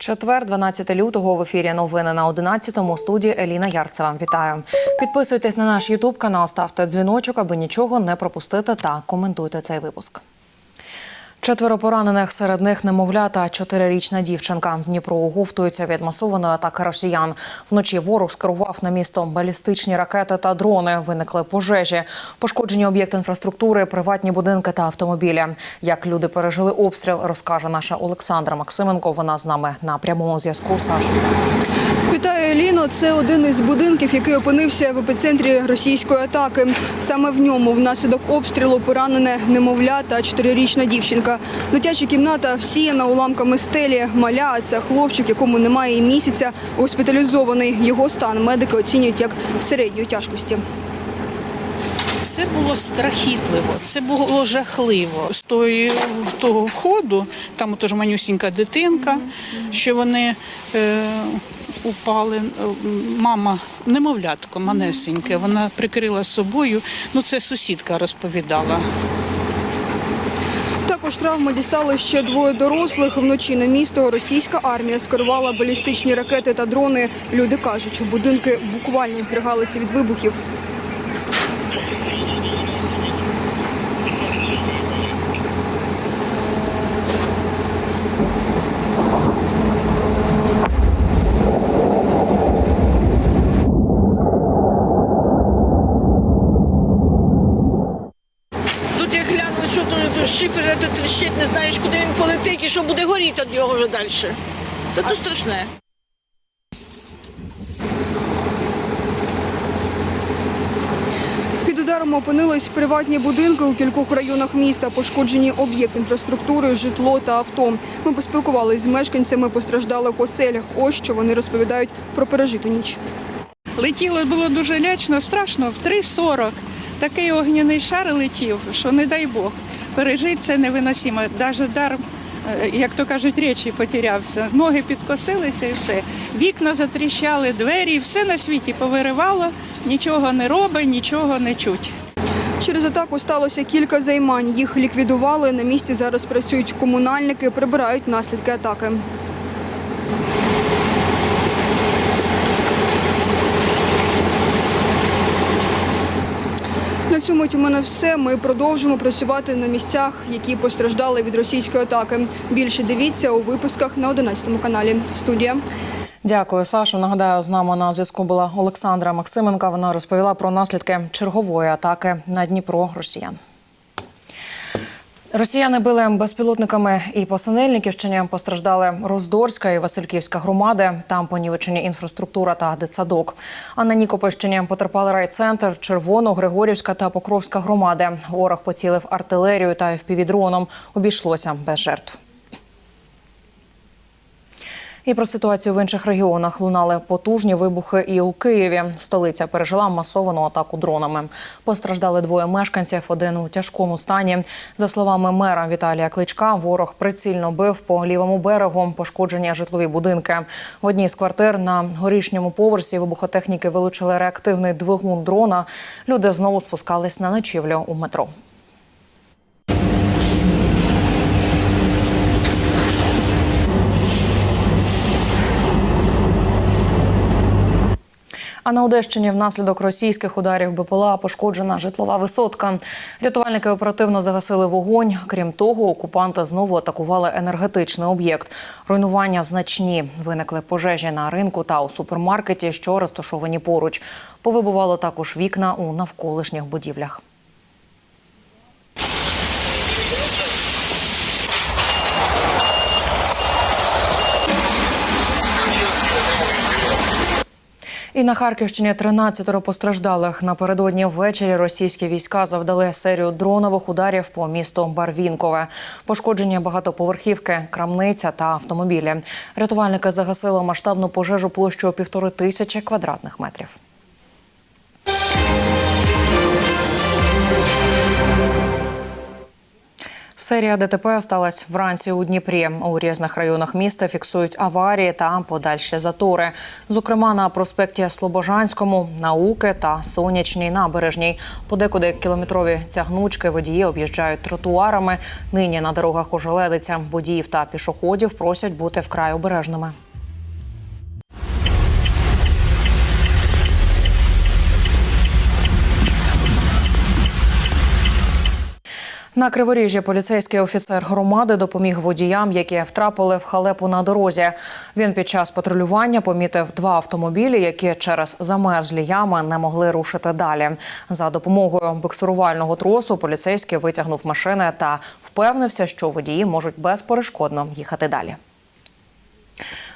Четвер, 12 лютого в ефірі новини на 11-му. студії Еліна Ярцева. Вітаю. Підписуйтесь на наш Ютуб канал, ставте дзвіночок, аби нічого не пропустити та коментуйте цей випуск. Четверо поранених серед них немовлята, чотирирічна дівчинка. Дніпро оговтується від масованої атаки росіян. Вночі ворог скерував на місто балістичні ракети та дрони. Виникли пожежі, пошкоджені об'єкти інфраструктури, приватні будинки та автомобілі. Як люди пережили обстріл, розкаже наша Олександра Максименко. Вона з нами на прямому зв'язку. Саша. Вітаю, Еліно. Це один із будинків, який опинився в епіцентрі російської атаки. Саме в ньому внаслідок обстрілу поранене немовля та чотирирічна дівчинка. Дитяча кімната всіяна уламками стелі. Маля, а це хлопчик, якому немає і місяця, госпіталізований. Його стан медики оцінюють як середньої тяжкості. Це було страхітливо, це було жахливо. З тої, того входу, там теж манюсінька дитинка, що вони е, упали. Е, Мама, немовлятко, манесеньке, вона прикрила собою. Ну, це сусідка розповідала. Травми дістали ще двоє дорослих. Вночі на місто російська армія скерувала балістичні ракети та дрони. Люди кажуть, будинки буквально здригалися від вибухів. Тут як гляну, що тут шифер тут тріщить, не знаєш, куди він полетить і що буде горіти від нього вже далі. Та то страшне. Під ударом опинились приватні будинки у кількох районах міста, пошкоджені об'єкти інфраструктури, житло та авто. Ми поспілкувалися з мешканцями постраждалих оселях. Ось що вони розповідають про пережиту ніч. Летіло було дуже лячно, страшно. В 3.40 такий огняний шар летів, що не дай Бог. Пережити це невиносимо. Навіть дар, е, як то кажуть, речі потерявся. Ноги підкосилися і все. Вікна затріщали, двері, все на світі повиривало, нічого не робить, нічого не чуть. Через атаку сталося кілька займань. Їх ліквідували. На місці зараз працюють комунальники, прибирають наслідки атаки. Мить у мене все. Ми продовжимо працювати на місцях, які постраждали від російської атаки. Більше дивіться у випусках на 11 каналі. Студія. Дякую, Сашу. Нагадаю, з нами на зв'язку була Олександра Максименка. Вона розповіла про наслідки чергової атаки на Дніпро росіян. Росіяни били безпілотниками і по Синельниківщині. Постраждали Роздорська і Васильківська громади. Там понівечені інфраструктура та дитсадок. А на Нікопольщині потерпали райцентр, Червоно, Григорівська та Покровська громади. Ворог поцілив артилерію та впівдроном. Обійшлося без жертв. І про ситуацію в інших регіонах лунали потужні вибухи і у Києві. Столиця пережила масовану атаку дронами. Постраждали двоє мешканців, один у тяжкому стані. За словами мера Віталія Кличка, ворог прицільно бив по лівому берегу, пошкоджені житлові будинки. В одній з квартир на горішньому поверсі вибухотехніки вилучили реактивний двигун дрона. Люди знову спускались на ночівлю у метро. А на Одещині внаслідок російських ударів БПЛА пошкоджена житлова висотка. Рятувальники оперативно загасили вогонь. Крім того, окупанти знову атакували енергетичний об'єкт. Руйнування значні. Виникли пожежі на ринку та у супермаркеті, що розташовані поруч. Повибувало також вікна у навколишніх будівлях. І на Харківщині 13 постраждалих. Напередодні ввечері російські війська завдали серію дронових ударів по місту Барвінкове. пошкодження багатоповерхівки, крамниця та автомобілі. Рятувальники загасили масштабну пожежу площею півтори тисячі квадратних метрів. Серія ДТП сталася вранці у Дніпрі. У різних районах міста фіксують аварії та подальші затори. Зокрема, на проспекті Слобожанському, науки та сонячній набережній. Подекуди кілометрові тягнучки водії об'їжджають тротуарами. Нині на дорогах ожеледиться. Водіїв та пішоходів просять бути вкрай обережними. На Криворіжжі поліцейський офіцер громади допоміг водіям, які втрапили в халепу на дорозі. Він під час патрулювання помітив два автомобілі, які через замерзлі ями не могли рушити далі. За допомогою буксирувального тросу поліцейський витягнув машини та впевнився, що водії можуть безперешкодно їхати далі.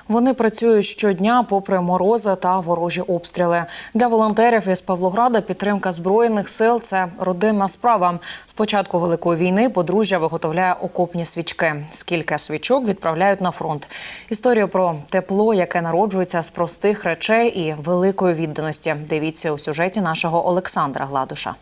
Вони працюють щодня, попри морози та ворожі обстріли. Для волонтерів із Павлограда підтримка збройних сил це родинна справа. З початку великої війни подружжя виготовляє окопні свічки. Скільки свічок відправляють на фронт. Історію про тепло, яке народжується з простих речей і великої відданості. Дивіться у сюжеті нашого Олександра Гладуша.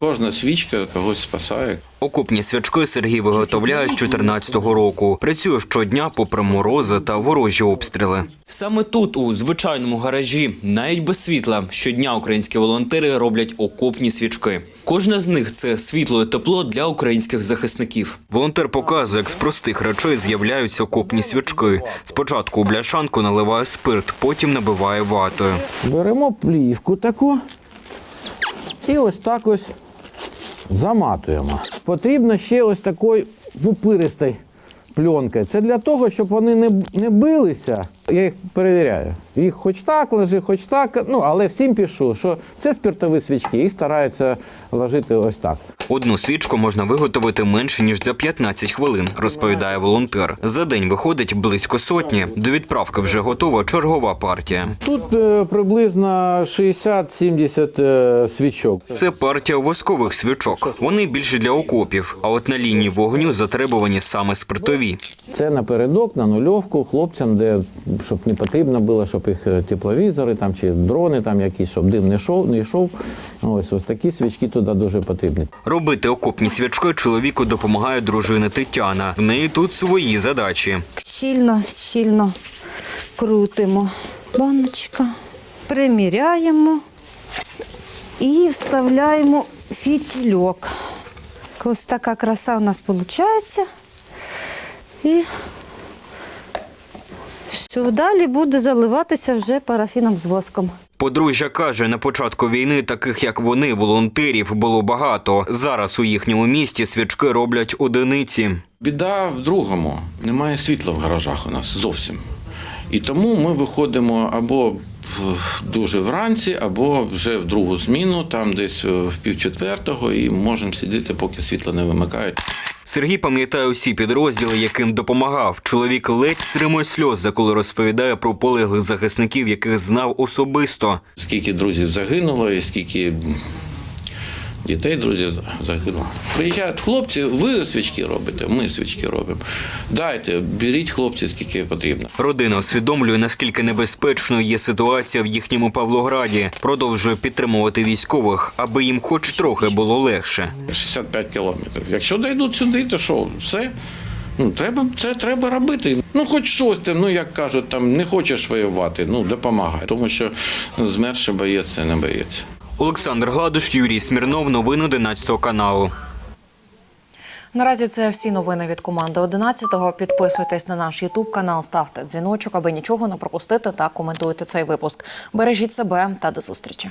Кожна свічка когось спасає. Окопні свячки Сергій виготовляє з 14-го року. Працює щодня попри морози та ворожі обстріли. Саме тут, у звичайному гаражі, навіть без світла, щодня українські волонтери роблять окопні свічки. Кожна з них це світло і тепло для українських захисників. Волонтер показує, як з простих речей з'являються окопні свічки. Спочатку у бляшанку наливає спирт, потім набиває ватою. Беремо плівку таку і ось так ось заматуємо. Потрібно ще ось такої пупиристої пленки. Це для того, щоб вони не, не билися. Я їх перевіряю. Їх хоч так лежи, хоч так. Ну, але всім пишу, що це спиртові свічки, їх стараються ложити ось так. Одну свічку можна виготовити менше ніж за 15 хвилин, розповідає волонтер. За день виходить близько сотні. До відправки вже готова чергова партія. Тут е, приблизно 60-70 е, свічок. Це партія воскових свічок. Вони більше для окопів. А от на лінії вогню затребувані саме спиртові. Це напередок, на нульовку хлопцям, де щоб не потрібно було, щоб їх е, тепловізори там чи дрони там якісь, щоб дим не йшов, не йшов. Ось ось такі свічки туди дуже потрібні. Робити окопні свічки чоловіку допомагає дружина Тетяна. В неї тут свої задачі. щільно, щільно крутимо. Баночка, приміряємо і вставляємо фітільок. Ось така краса у нас виходить. І далі буде заливатися вже парафіном з воском. Подружжя каже, на початку війни таких як вони, волонтерів, було багато. Зараз у їхньому місті свічки роблять одиниці. Біда в другому. Немає світла в гаражах у нас зовсім. І тому ми виходимо або дуже вранці, або вже в другу зміну, там десь в півчетвертого, і можемо сидіти, поки світло не вимикають. Сергій пам'ятає усі підрозділи, яким допомагав. Чоловік ледь стримує сльози, коли розповідає про полеглих захисників, яких знав особисто. Скільки друзів загинуло, і скільки дітей друзів загинуло. Приїжджають хлопці, ви свічки робите, ми свічки робимо. Дайте, беріть хлопці, скільки потрібно. Родина усвідомлює, наскільки небезпечною є ситуація в їхньому Павлограді. Продовжує підтримувати військових, аби їм хоч трохи було легше. 65 кілометрів. Якщо дійдуть сюди, то що, все? Ну, треба, це треба робити. Ну, хоч щось там, ну як кажуть, там не хочеш воювати, ну допомагай. Тому що змерше боєць, не боєць. Олександр Гладуш, Юрій Смірнов. Новини 11 каналу. Наразі це всі новини від команди 11-го. Підписуйтесь на наш Ютуб канал, ставте дзвіночок, аби нічого не пропустити та коментуйте цей випуск. Бережіть себе та до зустрічі.